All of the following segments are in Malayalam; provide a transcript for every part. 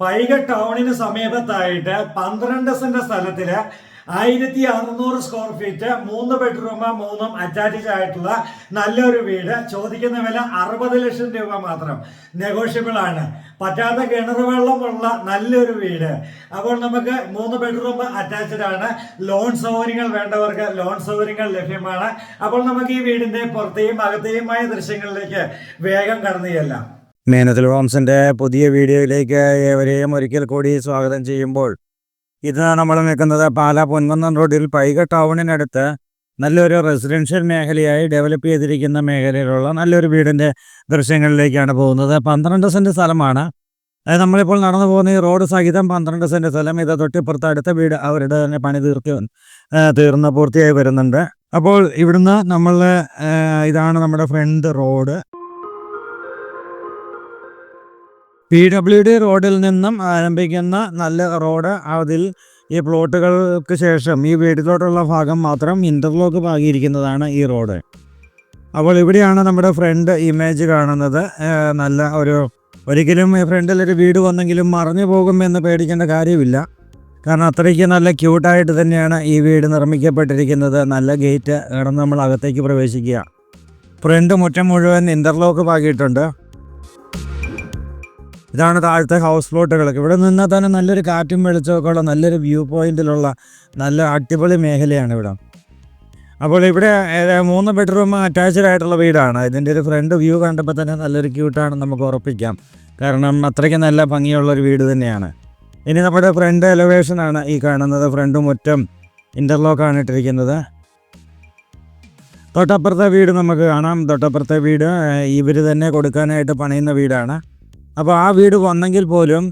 പൈക ടൗണിന് സമീപത്തായിട്ട് പന്ത്രണ്ട് സെന്റ് സ്ഥലത്തിൽ ആയിരത്തി അറുന്നൂറ് സ്ക്വയർ ഫീറ്റ് മൂന്ന് ബെഡ്റൂം മൂന്നും അറ്റാച്ച്ഡ് ആയിട്ടുള്ള നല്ലൊരു വീട്. ചോദിക്കുന്ന വില അറുപത് ലക്ഷം രൂപ മാത്രം. നെഗോഷ്യബിൾ ആണ്. പറ്റാത്ത കിണർ വെള്ളമുള്ള നല്ലൊരു വീട്. അപ്പോൾ നമുക്ക് മൂന്ന് ബെഡ്റൂം അറ്റാച്ച്ഡ് ആണ്. ലോൺ സൗകര്യങ്ങൾ വേണ്ടവർക്ക് ലോൺ സൗകര്യങ്ങൾ ലഭ്യമാണ്. അപ്പോൾ നമുക്ക് ഈ വീടിന്റെ പുറത്തെയും അകത്തെയുമായ ദൃശ്യങ്ങളിലേക്ക് വേഗം കടന്നു ചെല്ലാം. മേനത്തിൽ ഹോംസിന്റെ പുതിയ വീഡിയോയിലേക്ക് ഏവരെയും ഒരിക്കൽ കൂടി സ്വാഗതം ചെയ്യുമ്പോൾ ഇത് നമ്മൾ നിൽക്കുന്നത് പാലാ പൊൻകുന്നം റോഡിൽ പൈക ടൗണിനടുത്ത് നല്ലൊരു റെസിഡൻഷ്യൽ മേഖലയായി ഡെവലപ്പ് ചെയ്തിരിക്കുന്ന മേഖലയിലുള്ള നല്ലൊരു വീടിന്റെ ദൃശ്യങ്ങളിലേക്കാണ് പോകുന്നത്. പന്ത്രണ്ട് സെന്റ് സ്ഥലമാണ്. അതായത് നമ്മളിപ്പോൾ നടന്നു പോകുന്ന ഈ റോഡ് സഹിതം പന്ത്രണ്ട് സെന്റ് സ്ഥലം. ഇത് തൊട്ടിപ്പുറത്ത് അടുത്ത വീട് അവരുടെ തന്നെ പണി തീർത്തി തീർന്ന് പൂർത്തിയായി വരുന്നുണ്ട്. അപ്പോൾ ഇവിടുന്ന് നമ്മൾ ഇതാണ് നമ്മുടെ front road. P W D റോഡിൽ നിന്നും ആരംഭിക്കുന്ന നല്ല റോഡ് അതിൽ ഈ പ്ലോട്ടുകൾക്ക് ശേഷം ഈ വീട്ടിലോട്ടുള്ള ഭാഗം മാത്രം ഇന്റർലോക്ക് പാകിയിരിക്കുന്നതാണ് ഈ റോഡ് അപ്പോൾ ഇവിടെയാണ് നമ്മുടെ ഫ്രണ്ട് ഇമേജ് കാണുന്നത്. നല്ല ഒരു ഒരിക്കലും ഫ്രണ്ടിൽ ഒരു വീട് വന്നെങ്കിലും മറഞ്ഞു പോകുമെന്ന് പേടിക്കേണ്ട കാര്യമില്ല. കാരണം അത്രയ്ക്ക് നല്ല ക്യൂട്ടായിട്ട് തന്നെയാണ് ഈ വീട് നിർമ്മിക്കപ്പെട്ടിരിക്കുന്നത്. നല്ല ഗേറ്റ് കടന്ന് നമ്മൾ അകത്തേക്ക് പ്രവേശിക്കുക. ഫ്രണ്ട് മുറ്റം മുഴുവൻ ഇന്റർലോക്ക് പാകിയിട്ടുണ്ട്. ഇതാണ് താഴത്തെ ഹൗസ് പ്ലോട്ടുകളൊക്കെ ഇവിടെ നിന്നാൽ തന്നെ നല്ലൊരു കാറ്റും വെളിച്ചമൊക്കെ ഉള്ള നല്ലൊരു വ്യൂ പോയിന്റിലുള്ള നല്ല അടിപൊളി മേഖലയാണ് ഇവിടെ. അപ്പോൾ ഇവിടെ മൂന്ന് ബെഡ്റൂം അറ്റാച്ച്ഡ് ആയിട്ടുള്ള വീടാണ്. ഇതിന്റെ ഒരു ഫ്രണ്ട് വ്യൂ കണ്ടപ്പോൾ തന്നെ നല്ലൊരു ക്യൂട്ടാണെന്ന് നമുക്ക് ഉറപ്പിക്കാം. കാരണം അത്രയ്ക്ക് നല്ല ഭംഗിയുള്ളൊരു വീട് തന്നെയാണ്. ഇനി നമ്മുടെ ഫ്രണ്ട് എലവേഷനാണ് ഈ കാണുന്നത്. ഫ്രണ്ട് മുറ്റം ഇന്റർലോക്കാണ് ഇട്ടിരിക്കുന്നത്. തൊട്ടപ്പുറത്തെ വീട് നമുക്ക് കാണാം. തൊട്ടപ്പുറത്തെ വീട് ഇവർ തന്നെ കൊടുക്കാനായിട്ട് പണിയുന്ന വീടാണ്. അപ്പോൾ ആ വീട് വന്നെങ്കിൽ പോലും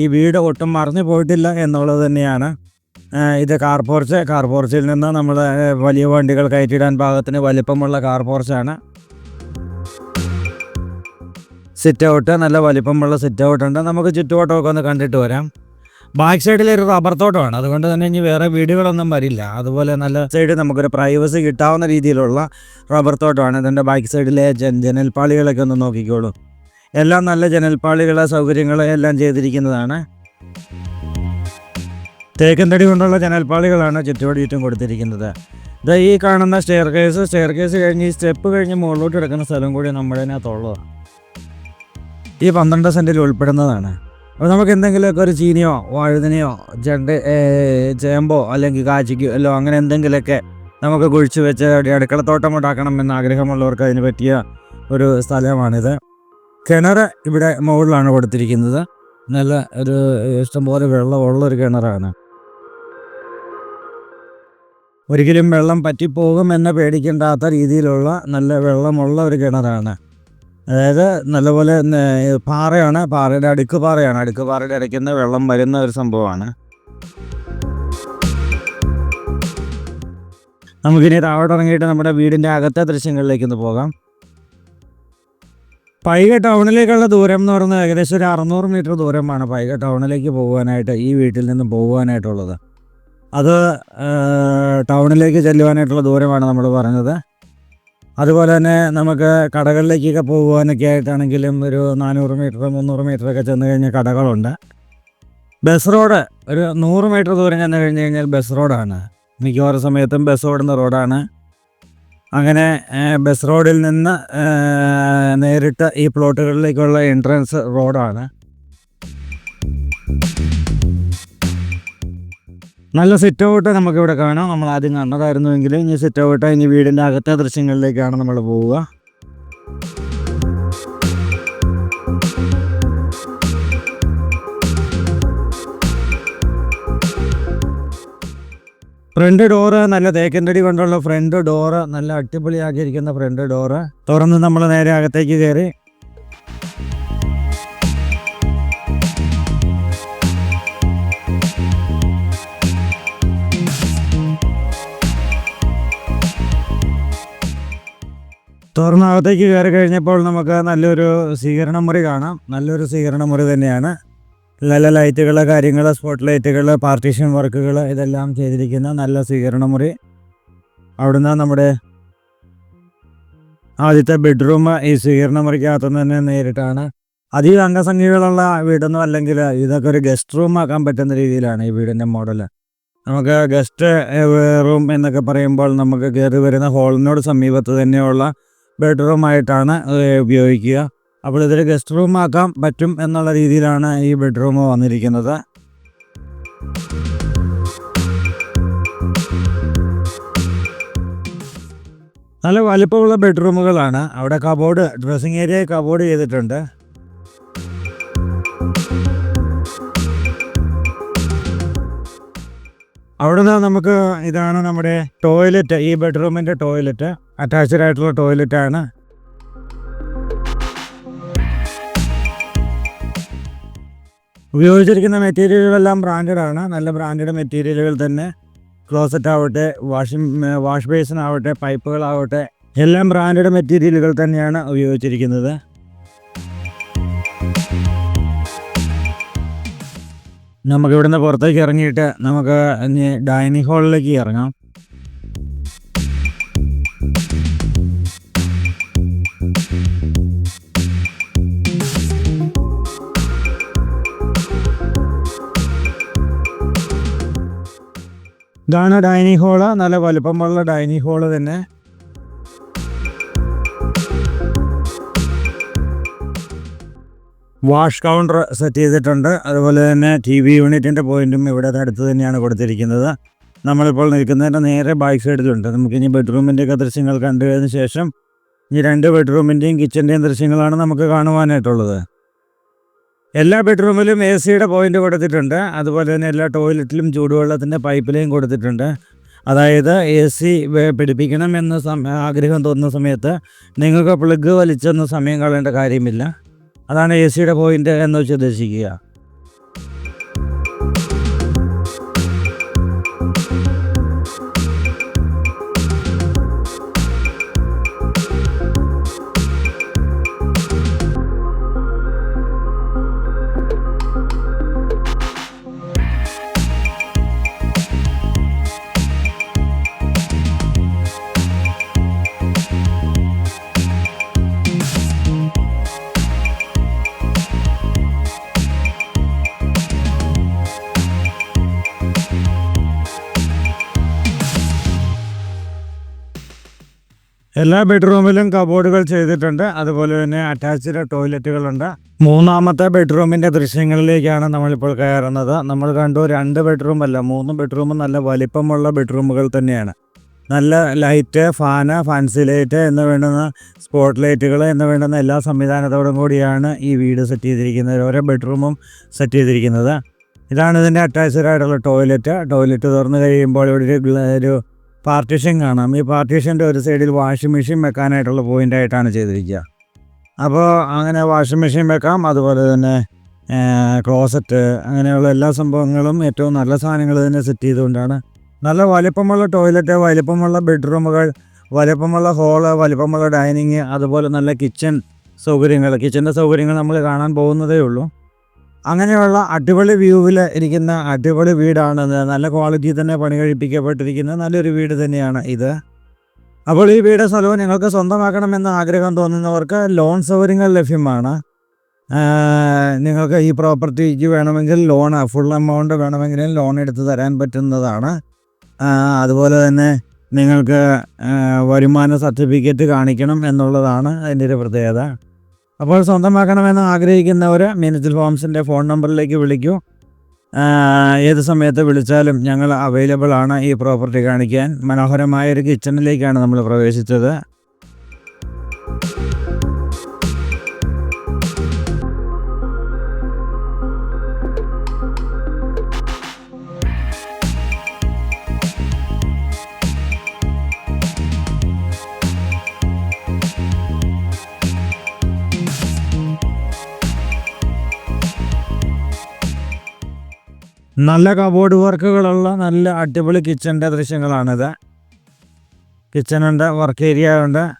ഈ വീട് ഒട്ടും മറിഞ്ഞു പോയിട്ടില്ല എന്നുള്ളത് തന്നെയാണ്. ഇത് കാർ പോർച്ച് കാർ പോർച്ചിൽ നിന്ന് നമ്മൾ വലിയ വണ്ടികൾ കയറ്റിയിടാൻ പാകത്തിന് വലിപ്പമുള്ള കാർ പോർച്ചാണ്. സിറ്റ് ഔട്ട് നല്ല വലിപ്പമുള്ള സിറ്റ് ഔട്ട് ഉണ്ട്. നമുക്ക് ചുറ്റുവട്ടമൊക്കെ ഒന്ന് കണ്ടിട്ട് വരാം. ബാക്ക് സൈഡിൽ ഒരു റബ്ബർ തോട്ടമാണ്. അതുകൊണ്ട് തന്നെ ഇനി വേറെ വീടുകളൊന്നും വരില്ല. അതുപോലെ നല്ല സൈഡ് നമുക്കൊരു പ്രൈവസി കിട്ടാവുന്ന രീതിയിലുള്ള റബ്ബർ തോട്ടമാണ്. ഇതിന്റെ ബാക്ക് സൈഡിലെ ജനൽപ്പാളികളൊക്കെ ഒന്ന് നോക്കിക്കോളൂ. എല്ലാം നല്ല ജനൽപ്പാളികൾ സൗകര്യങ്ങൾ എല്ലാം ചെയ്തിരിക്കുന്നതാണ്. തേക്കൻ തടി കൊണ്ടുള്ള ജനൽപ്പാളികളാണ് ചുറ്റുപാട് ചുറ്റും കൊടുത്തിരിക്കുന്നത്. ഇത് ഈ കാണുന്ന സ്റ്റെയർ കേസ് സ്റ്റെയർ കേസ് കഴിഞ്ഞ് ഈ സ്റ്റെപ്പ് കഴിഞ്ഞ് മുകളിലോട്ട് കിടക്കുന്ന സ്ഥലം കൂടി നമ്മുടെ അതിനകത്തുള്ളതാണ് ഈ പന്ത്രണ്ട് സെന്റിൽ ഉൾപ്പെടുന്നതാണ്. അപ്പോൾ നമുക്ക് എന്തെങ്കിലുമൊക്കെ ഒരു ചീനിയോ വഴുതനയോ ചെണ്ട ചേമ്പോ അല്ലെങ്കിൽ കാച്ചിക്കോ അല്ലോ അങ്ങനെ എന്തെങ്കിലുമൊക്കെ നമുക്ക് കുഴിച്ച് വെച്ച് അടുക്കളത്തോട്ടം ഉണ്ടാക്കണം എന്ന് ആഗ്രഹമുള്ളവർക്ക് അതിന് പറ്റിയ ഒരു സ്ഥലമാണിത്. കിണർ ഇവിടെ മുകളിലാണ് കൊടുത്തിരിക്കുന്നത്. നല്ല ഒരു ഇഷ്ടംപോലെ വെള്ളമുള്ള ഒരു കിണറാണ്. ഒരിക്കലും വെള്ളം പറ്റിപ്പോകും എന്ന് പേടിക്കേണ്ടാത്ത രീതിയിലുള്ള നല്ല വെള്ളമുള്ള ഒരു കിണറാണ്. അതായത് നല്ലപോലെ പാറയാണ്. പാറയുടെ അടുക്ക് പാറയാണ്. അടുക്ക് പാറയുടെ ഇടയ്ക്കുന്ന വെള്ളം വരുന്ന ഒരു സംഭവമാണ്. നമുക്കിനി താഴോട്ട് ഇറങ്ങിയിട്ട് നമ്മുടെ വീടിന്റെ അകത്തെ ദൃശ്യങ്ങളിലേക്ക് ഒന്ന് പോകാം. പൈക ടൗണിലേക്കുള്ള ദൂരം എന്ന് പറയുന്നത് ഏകദേശം ഒരു അറുന്നൂറ് മീറ്റർ ദൂരമാണ് പൈക ടൗണിലേക്ക് പോകുവാനായിട്ട് ഈ വീട്ടിൽ നിന്ന് പോകുവാനായിട്ടുള്ളത് അത് ടൗണിലേക്ക് ചെല്ലുവാനായിട്ടുള്ള ദൂരമാണ് നമ്മൾ പറഞ്ഞത്. അതുപോലെ തന്നെ നമുക്ക് കടകളിലേക്കൊക്കെ പോകുവാനൊക്കെ ആയിട്ടാണെങ്കിലും ഒരു നാനൂറ് മീറ്റർ മുന്നൂറ് മീറ്ററൊക്കെ ചെന്ന് കഴിഞ്ഞാൽ കടകളുണ്ട്. ബസ് റോഡ് ഒരു നൂറ് മീറ്റർ ദൂരം ചെന്ന് കഴിഞ്ഞ് കഴിഞ്ഞാൽ ബസ് റോഡാണ്. മിക്കവാറും സമയത്തും ബസ് ഓടുന്ന റോഡാണ്. അങ്ങനെ ബസ് റോഡിൽ നിന്ന് നേരിട്ട് ഈ പ്ലോട്ടുകളിലേക്കുള്ള എൻട്രൻസ് റോഡാണ്. നല്ല സിറ്റ് ഔട്ട് നമുക്കിവിടെ കാണാം. നമ്മൾ ആദ്യം കണ്ടതായിരുന്നുവെങ്കിൽ ഇനി സിറ്റ് ഔട്ട് ഇനി വീടിന്റെ അകത്തെ ദൃശ്യങ്ങളിലേക്കാണ് നമ്മൾ പോവുക. ഫ്രണ്ട് ഡോറ് നല്ല തേക്കൻതടി കൊണ്ടുള്ള ഫ്രണ്ട് ഡോറ് നല്ല അടിപൊളിയാക്കിയിരിക്കുന്ന ഫ്രണ്ട് ഡോറ്. തുറന്ന് നമ്മൾ നേരെ അകത്തേക്ക് കയറി തുറന്ന് അകത്തേക്ക് കയറി കഴിഞ്ഞപ്പോൾ നമുക്ക് നല്ലൊരു സ്വീകരണ മുറി കാണാം. നല്ലൊരു സ്വീകരണ മുറി തന്നെയാണ്. നല്ല ലൈറ്റുകൾ കാര്യങ്ങൾ സ്പോട്ട് ലൈറ്റുകൾ പാർട്ടീഷൻ വർക്കുകൾ ഇതെല്ലാം ചെയ്തിരിക്കുന്ന നല്ല സ്വീകരണ മുറി. അവിടുന്ന് നമ്മുടെ ആദ്യത്തെ ബെഡ്റൂം ഈ സ്വീകരണ മുറിക്കകത്ത് തന്നെ നേരിട്ടാണ്. അധികം അംഗസംഖ്യകളുള്ള വീടൊന്നും അല്ലെങ്കിൽ ഇതൊക്കെ ഒരു ഗസ്റ്റ് റൂം ആക്കാൻ പറ്റുന്ന രീതിയിലാണ് ഈ വീടിന്റെ മോഡൽ നമുക്ക് ഗസ്റ്റ് റൂം എന്നൊക്കെ പറയുമ്പോൾ നമുക്ക് കയറി വരുന്ന ഹോളിനോട് സമീപത്ത് തന്നെയുള്ള ബെഡ്റൂമായിട്ടാണ് ഉപയോഗിക്കുക. അപ്പോൾ ഇതൊരു ഗസ്റ്റ് റൂം ആക്കാം പറ്റും എന്നുള്ള രീതിയിലാണ് ഈ ബെഡ്റൂം വന്നിരിക്കുന്നത്. നല്ല വലിപ്പമുള്ള ബെഡ്റൂമുകളാണ് അവിടെ കബോർഡ് ഡ്രസ്സിങ് ഏരിയ കബോർഡ് ചെയ്തിട്ടുണ്ട്. അവിടുന്ന് നമുക്ക് ഇതാണ് നമ്മുടെ ടോയ്ലറ്റ് ഈ ബെഡ്റൂമിന്റെ ടോയ്ലറ്റ് അറ്റാച്ച്ഡ് ആയിട്ടുള്ള ടോയ്ലറ്റ് ഉപയോഗിച്ചിരിക്കുന്ന മെറ്റീരിയലുകളെല്ലാം ബ്രാൻഡഡ് ആണ്. നല്ല ബ്രാൻഡഡ് മെറ്റീരിയലുകൾ തന്നെ. ക്ലോസറ്റ് ആവട്ടെ വാഷിംഗ് വാഷ് ബേസിൻ ആവട്ടെ പൈപ്പുകളാവട്ടെ എല്ലാം ബ്രാൻഡഡ് മെറ്റീരിയലുകൾ തന്നെയാണ് ഉപയോഗിച്ചിരിക്കുന്നത്. നമുക്ക് ഇവിടുന്ന് പുറത്തേക്ക് ഇറങ്ങിയിട്ട് നമുക്ക് ഇനി ഡൈനിങ് ഹാളിലേക്ക് ഇറങ്ങാം. ഇതാണ് ഡൈനിങ് ഹാൾ. നല്ല വലുപ്പമുള്ള ഡൈനിങ് ഹാൾ തന്നെ. വാഷ് കൗണ്ടർ സെറ്റ് ചെയ്തിട്ടുണ്ട്. അതുപോലെ തന്നെ ടി വി യൂണിറ്റിന്റെ പോയിന്റും ഇവിടെ അടുത്ത് തന്നെയാണ് കൊടുത്തിരിക്കുന്നത്. നമ്മളിപ്പോൾ നിൽക്കുന്നതിന്റെ നേരെ ബാക്ക് സൈഡിലുണ്ട്. നമുക്കിനി ബെഡ്റൂമിന്റെയൊക്കെ ദൃശ്യങ്ങൾ കണ്ടു കഴിഞ്ഞ ശേഷം ഈ രണ്ട് ബെഡ്റൂമിന്റെയും കിച്ചന്റെയും ദൃശ്യങ്ങളാണ് നമുക്ക് കാണുവാനായിട്ടുള്ളത്. എല്ലാ ബെഡ്റൂമിലും എ സിയുടെ പോയിന്റ് കൊടുത്തിട്ടുണ്ട്. അതുപോലെ തന്നെ എല്ലാ ടോയ്ലറ്റിലും ചൂടുവെള്ളത്തിന്റെ പൈപ്പ് ലൈൻ കൊടുത്തിട്ടുണ്ട്. അതായത് എ സി പിടിപ്പിക്കണം എന്ന ആഗ്രഹം തോന്നുന്ന സമയത്ത് നിങ്ങൾക്ക് പ്ലഗ് വലിച്ചൊന്നും സമയം കളയേണ്ട കാര്യമില്ല. അതാണ് എ സിയുടെ പോയിന്റ് എന്ന് വെച്ച് ഉദ്ദേശിക്കുക. എല്ലാ ബെഡ്റൂമിലും കബോർഡുകൾ ചെയ്തിട്ടുണ്ട്. അതുപോലെ തന്നെ അറ്റാച്ച്ഡ് ടോയ്ലറ്റുകളുണ്ട് മൂന്നാമത്തെ ബെഡ്റൂമിന്റെ ദൃശ്യങ്ങളിലേക്കാണ് നമ്മളിപ്പോൾ കയറുന്നത്. നമ്മൾ കണ്ടു രണ്ട് ബെഡ്റൂം അല്ല മൂന്ന് ബെഡ്റൂമും നല്ല വലിപ്പമുള്ള ബെഡ്റൂമുകൾ തന്നെയാണ്. നല്ല ലൈറ്റ് ഫാന് ഫാൻസി ലൈറ്റ് എന്ന് വേണ്ടുന്ന സ്പോട്ട് ലൈറ്റുകൾ എന്ന് വേണ്ടുന്ന എല്ലാ സംവിധാനത്തോടും കൂടിയാണ് ഈ വീട് സെറ്റ് ചെയ്തിരിക്കുന്നത്. ഓരോ ബെഡ്റൂമും സെറ്റ് ചെയ്തിരിക്കുന്നത്. ഇതാണ് ഇതിന്റെ അറ്റാച്ച്ഡ് ആയിട്ടുള്ള ടോയ്ലറ്റ് ടോയ്ലറ്റ് തുറന്നു കഴിയുമ്പോൾ ഇവിടെ ഒരു പാർട്ടീഷൻ കാണാം. ഈ പാർട്ടീഷന്റെ ഒരു സൈഡിൽ വാഷിംഗ് മെഷീൻ വെക്കാനായിട്ടുള്ള പോയിന്റായിട്ടാണ് ചെയ്തിരിക്കുക. അപ്പോൾ അങ്ങനെ വാഷിംഗ് മെഷീൻ വെക്കാം. അതുപോലെ തന്നെ ക്ലോസറ്റ് അങ്ങനെയുള്ള എല്ലാ സംഭവങ്ങളും ഏറ്റവും നല്ല സാധനങ്ങൾ തന്നെ സെറ്റ് ചെയ്തുകൊണ്ടാണ്. നല്ല വലിപ്പമുള്ള ടോയ്ലറ്റ് വലിപ്പമുള്ള ബെഡ്റൂമുകൾ വലിപ്പമുള്ള ഹോൾ വലിപ്പമുള്ള ഡൈനിങ് അതുപോലെ നല്ല കിച്ചൺ സൗകര്യങ്ങൾ. കിച്ചന്റെ സൗകര്യങ്ങൾ നമ്മൾ കാണാൻ പോകുന്നതേ ഉള്ളൂ. അങ്ങനെയുള്ള അടിപൊളി വ്യൂവിൽ ഇരിക്കുന്ന അടിപൊളി വീടാണ് നല്ല ക്വാളിറ്റി തന്നെ പണി കഴിപ്പിക്കപ്പെട്ടിരിക്കുന്ന നല്ലൊരു വീട് തന്നെയാണ് ഇത്. അപ്പോൾ ഈ വീട് സ്ഥലവും നിങ്ങൾക്ക് സ്വന്തമാക്കണമെന്ന് ആഗ്രഹം തോന്നുന്നവർക്ക് ലോൺ സൗകര്യങ്ങൾ ലഭ്യമാണ്. നിങ്ങൾക്ക് ഈ പ്രോപ്പർട്ടിക്ക് വേണമെങ്കിൽ ലോൺ ഫുൾ എമൗണ്ട് വേണമെങ്കിൽ ലോൺ എടുത്ത് തരാൻ പറ്റുന്നതാണ്. അതുപോലെ തന്നെ നിങ്ങൾക്ക് വരുമാന സർട്ടിഫിക്കറ്റ് കാണിക്കണം എന്നുള്ളതാണ് അതിന്റെ ഒരു പ്രത്യേകത. അപ്പോൾ സ്വന്തമാക്കണമെന്ന് ആഗ്രഹിക്കുന്നവർ മീനച്ചിൽ ഫോംസിന്റെ ഫോൺ നമ്പറിലേക്ക് വിളിക്കൂ. ഏത് സമയത്ത് വിളിച്ചാലും ഞങ്ങൾ അവൈലബിൾ ആണ് ഈ പ്രോപ്പർട്ടി കാണിക്കാൻ. മനോഹരമായ ഒരു കിച്ചണിലേക്കാണ് നമ്മൾ പ്രവേശിച്ചത്. നല്ല കബോർഡ് വർക്കുകളുള്ള നല്ല അടിപൊളി കിച്ചന്റെ ദൃശ്യങ്ങളാണിത്. കിച്ചണുണ്ട് വർക്ക് ഏരിയ ഉണ്ട്.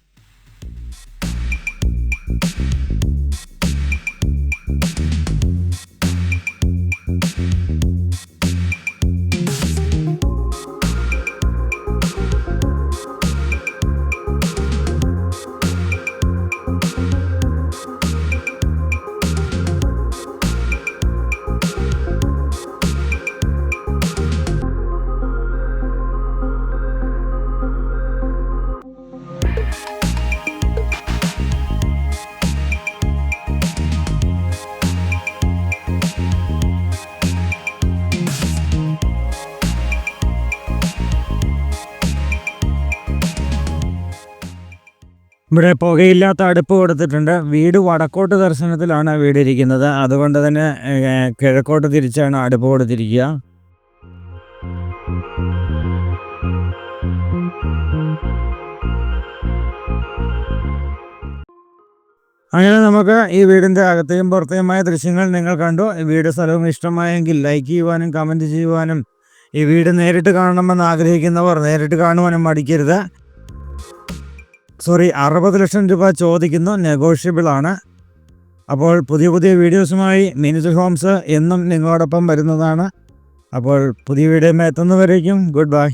ഇവിടെ പുകയില്ലാത്ത അടുപ്പ് കൊടുത്തിട്ടുണ്ട്. വീട് വടക്കോട്ട് ദർശനത്തിലാണ് വീട് ഇരിക്കുന്നത് അതുകൊണ്ട് തന്നെ കിഴക്കോട്ട് തിരിച്ചാണ് അടുപ്പ് കൊടുത്തിരിക്കുക. അങ്ങനെ നമുക്ക് ഈ വീടിന്റെ അകത്തെയും പുറത്തെയുമായ ദൃശ്യങ്ങൾ നിങ്ങൾ കണ്ടു. ഈ വീട് സ്ഥലവും ഇഷ്ടമായെങ്കിൽ ലൈക്ക് ചെയ്യുവാനും കമന്റ് ചെയ്യുവാനും ഈ വീട് നേരിട്ട് കാണണമെന്ന് ആഗ്രഹിക്കുന്നവർ നേരിട്ട് കാണുവാനും മടിക്കരുത്. സോറി അറുപത് ലക്ഷം രൂപ ചോദിക്കുന്നു നെഗോഷ്യബിൾ ആണ്. അപ്പോൾ പുതിയ പുതിയ വീഡിയോസുമായി മിനിജ് ഹോംസ് എന്നും നിങ്ങളോടൊപ്പം വരുന്നതാണ്. അപ്പോൾ പുതിയ വീഡിയോ എത്തുന്നവരേക്കും ഗുഡ് ബൈ.